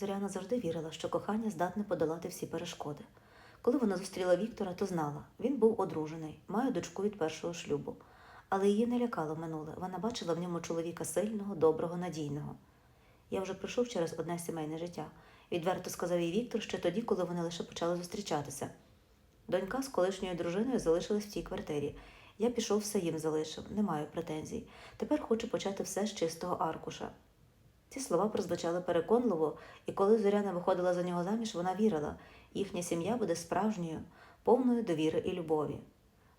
Зоряна завжди вірила, що кохання здатне подолати всі перешкоди. Коли вона зустріла Віктора, то знала, він був одружений, має дочку від першого шлюбу. Але її не лякало минуле. Вона бачила в ньому чоловіка сильного, доброго, надійного. Я вже пройшов через одне сімейне життя. Відверто сказав їй Віктор ще тоді, коли вони лише почали зустрічатися. Донька з колишньою дружиною залишилась в тій квартирі. Я пішов, все їм залишив, не маю претензій. Тепер хочу почати все з чистого аркуша. Ці слова прозвучали переконливо, і коли Зоряна виходила за нього заміж, вона вірила, їхня сім'я буде справжньою, повною довіри і любові.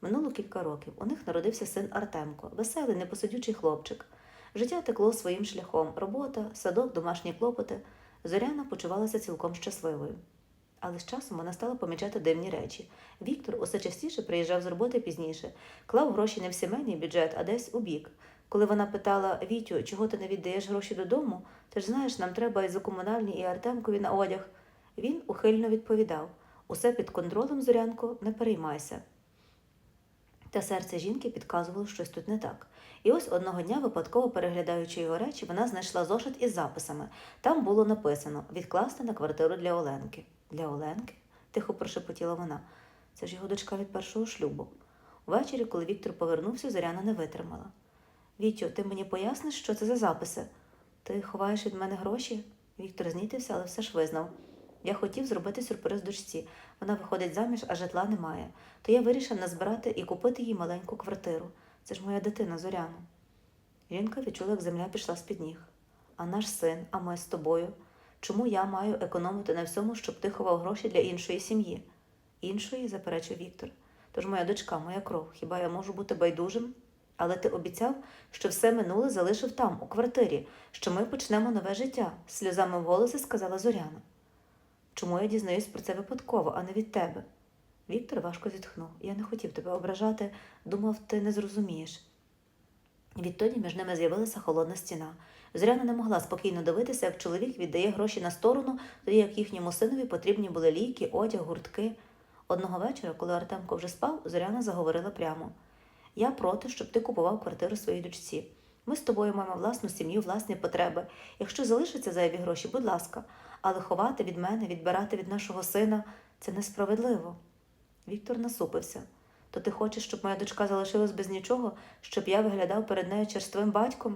Минуло кілька років. У них народився син Артемко, веселий, непосидючий хлопчик. Життя текло своїм шляхом робота, садок, домашні клопоти. Зоряна почувалася цілком щасливою. Але з часом вона стала помічати дивні речі. Віктор усе частіше приїжджав з роботи пізніше, клав гроші не в сімейний бюджет, а десь у бік. Коли вона питала Вітю, чого ти не віддаєш гроші додому, ти ж знаєш, нам треба і за комунальні, і Артемкові на одяг. Він ухильно відповідав усе під контролем, Зорянко, не переймайся. Та серце жінки підказувало, щось тут не так. І ось одного дня, випадково переглядаючи його речі, вона знайшла зошит із записами. Там було написано відкласти на квартиру для Оленки. Для Оленки? тихо прошепотіла вона. Це ж його дочка від першого шлюбу. Увечері, коли Віктор повернувся, Зоряна не витримала. Вітю, ти мені поясниш, що це за записи? Ти ховаєш від мене гроші? Віктор знітився, але все ж визнав. Я хотів зробити сюрприз дочці. Вона виходить заміж, а житла немає. То я вирішив назбирати і купити їй маленьку квартиру. Це ж моя дитина Зоряна. Жінка відчула, як земля пішла з-під ніг. А наш син, а ми з тобою. Чому я маю економити на всьому, щоб ти ховав гроші для іншої сім'ї? Іншої, заперечив Віктор. Тож моя дочка, моя кров, хіба я можу бути байдужим? Але ти обіцяв, що все минуле залишив там, у квартирі, що ми почнемо нове життя, сльозами в голосі сказала Зоряна. Чому я дізнаюсь про це випадково, а не від тебе? Віктор важко зітхнув. Я не хотів тебе ображати, думав, ти не зрозумієш. Відтоді між ними з'явилася холодна стіна. Зоряна не могла спокійно дивитися, як чоловік віддає гроші на сторону, тоді як їхньому синові потрібні були ліки, одяг, гуртки. Одного вечора, коли Артемко вже спав, Зоряна заговорила прямо. Я проти, щоб ти купував квартиру своїй дочці. Ми з тобою маємо власну сім'ю, власні потреби. Якщо залишаться зайві гроші, будь ласка, але ховати від мене, відбирати від нашого сина це несправедливо. Віктор насупився. То ти хочеш, щоб моя дочка залишилась без нічого, щоб я виглядав перед нею черствим батьком?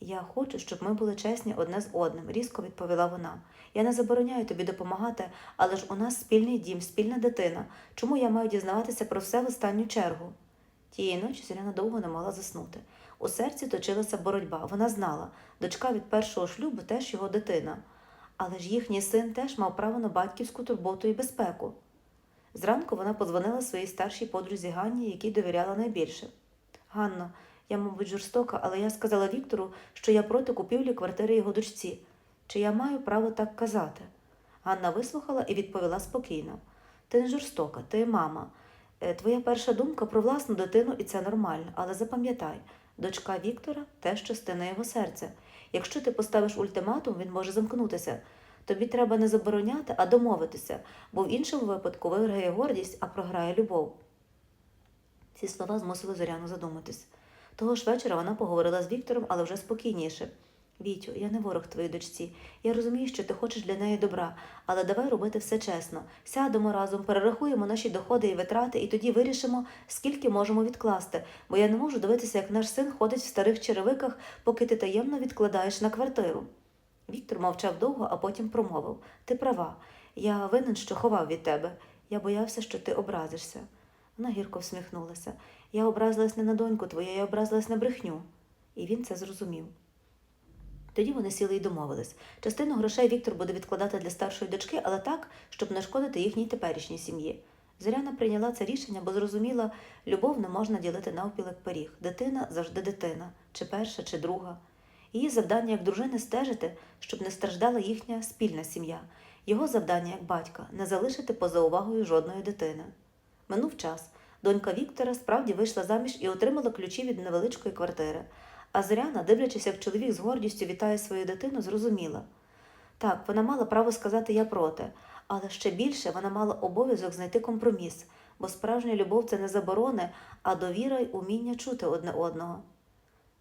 Я хочу, щоб ми були чесні одне з одним, різко відповіла вона. Я не забороняю тобі допомагати, але ж у нас спільний дім, спільна дитина. Чому я маю дізнаватися про все в останню чергу? Тієї ночі Зоряна довго не могла заснути. У серці точилася боротьба. Вона знала, дочка від першого шлюбу теж його дитина. Але ж їхній син теж мав право на батьківську турботу і безпеку. Зранку вона подзвонила своїй старшій подрузі Ганні, якій довіряла найбільше. Ганно, я, мабуть, жорстока, але я сказала Віктору, що я проти купівлі квартири його дочці. Чи я маю право так казати? Ганна вислухала і відповіла спокійно. Ти не жорстока, ти мама. Е, Твоя перша думка про власну дитину, і це нормально, але запам'ятай, дочка Віктора теж частина його серця. Якщо ти поставиш ультиматум, він може замкнутися. Тобі треба не забороняти, а домовитися, бо в іншому випадку виграє гордість, а програє любов. Ці слова змусили Зоряну задуматись. Того ж вечора вона поговорила з Віктором, але вже спокійніше. Вітю, я не ворог твоїй дочці. Я розумію, що ти хочеш для неї добра, але давай робити все чесно. Сядемо разом, перерахуємо наші доходи і витрати, і тоді вирішимо, скільки можемо відкласти, бо я не можу дивитися, як наш син ходить в старих черевиках, поки ти таємно відкладаєш на квартиру. Віктор мовчав довго, а потім промовив Ти права. Я винен, що ховав від тебе. Я боявся, що ти образишся. Вона гірко всміхнулася. Я образилась не на доньку твою, я образилась на брехню. І він це зрозумів. Тоді вони сіли і домовились. Частину грошей Віктор буде відкладати для старшої дочки, але так, щоб не шкодити їхній теперішній сім'ї. Зоряна прийняла це рішення, бо зрозуміла, любов не можна ділити навпіл як пиріг. Дитина завжди дитина, чи перша, чи друга. Її завдання як дружини стежити, щоб не страждала їхня спільна сім'я. Його завдання як батька не залишити поза увагою жодної дитини. Минув час. Донька Віктора справді вийшла заміж і отримала ключі від невеличкої квартири. А Зоряна, дивлячись, як чоловік з гордістю вітає свою дитину, зрозуміла. Так, вона мала право сказати я проти, але ще більше вона мала обов'язок знайти компроміс, бо справжня любов це не заборони, а довіра й уміння чути одне одного.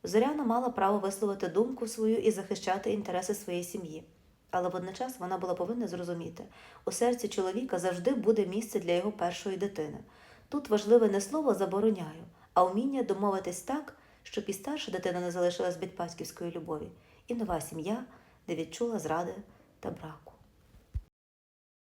Зоряна мала право висловити думку свою і захищати інтереси своєї сім'ї. Але водночас вона була повинна зрозуміти, у серці чоловіка завжди буде місце для його першої дитини. Тут важливе не слово забороняю, а вміння домовитись так, щоб і старша дитина не залишилась від батьківської любові, і нова сім'я не відчула зради та браку.